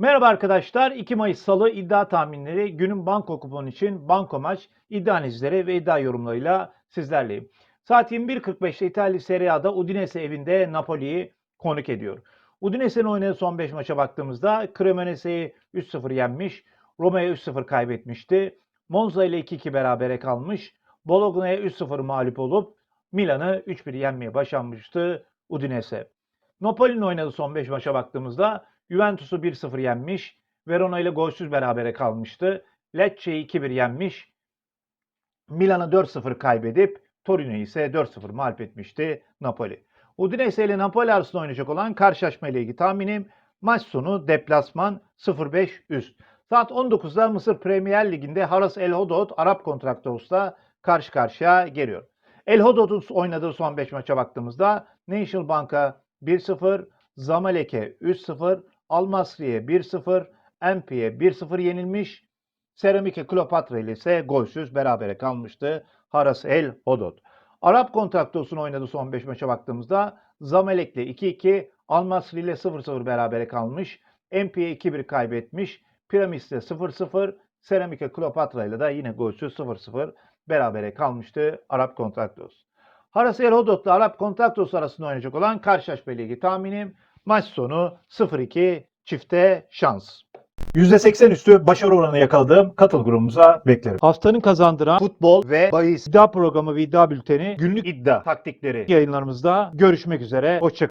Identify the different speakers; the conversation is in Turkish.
Speaker 1: Merhaba arkadaşlar. 2 Mayıs Salı iddia tahminleri günün banko kuponu için banko maç iddia analizleri ve iddia yorumlarıyla sizlerleyim. Saat 21.45'te İtalya Serie A'da Udinese evinde Napoli'yi konuk ediyor. Udinese'nin oynadığı son 5 maça baktığımızda Cremonese'yi 3-0 yenmiş, Roma'ya 3-0 kaybetmişti. Monza ile 2-2 berabere kalmış, Bologna'ya 3-0 mağlup olup Milan'ı 3-1 yenmeye başarmıştı Udinese. Napoli'nin oynadığı son 5 maça baktığımızda Juventus'u 1-0 yenmiş. Verona ile golsüz berabere kalmıştı. Lecce'yi 2-1 yenmiş. Milan'a 4-0 kaybedip Torino'yu ise 4-0 mağlup etmişti Napoli. Udinese ile Napoli arasında oynayacak olan karşılaşma ile ilgili tahminim maç sonu deplasman 0-5 üst. Saat 19'da Mısır Premier Ligi'nde Haras El Hodod Arap Kontraktos'la karşı karşıya geliyor. El Hodod'un oynadığı son 5 maça baktığımızda National Bank'a 1-0, Zamalek'e 3-0, Al Masri'ye 1-0, MP'ye 1-0 yenilmiş. Seramike Kleopatra ile ise golsüz berabere kalmıştı Haras El Hodod. Arap Kontraktos'un oynadığı son 5 maça baktığımızda Zamalek'le 2-2, Al Masri ile 0-0 berabere kalmış. MP'ye 2-1 kaybetmiş. Piramis'le 0-0, Seramike Kleopatra ile de yine golsüz 0-0 berabere kalmıştı Arap Kontraktos. Haras El Hodod'la Arap Kontraktos arasında oynayacak olan karşılaşma ilgili tahminim maç sonu 0-2 çifte şans. %80 üstü başarı oranı yakaladığım katıl grubumuza beklerim. Haftanın kazandıran futbol ve bahis iddia programı ve iddia bülteni günlük iddia taktikleri yayınlarımızda görüşmek üzere. Hoşçakalın.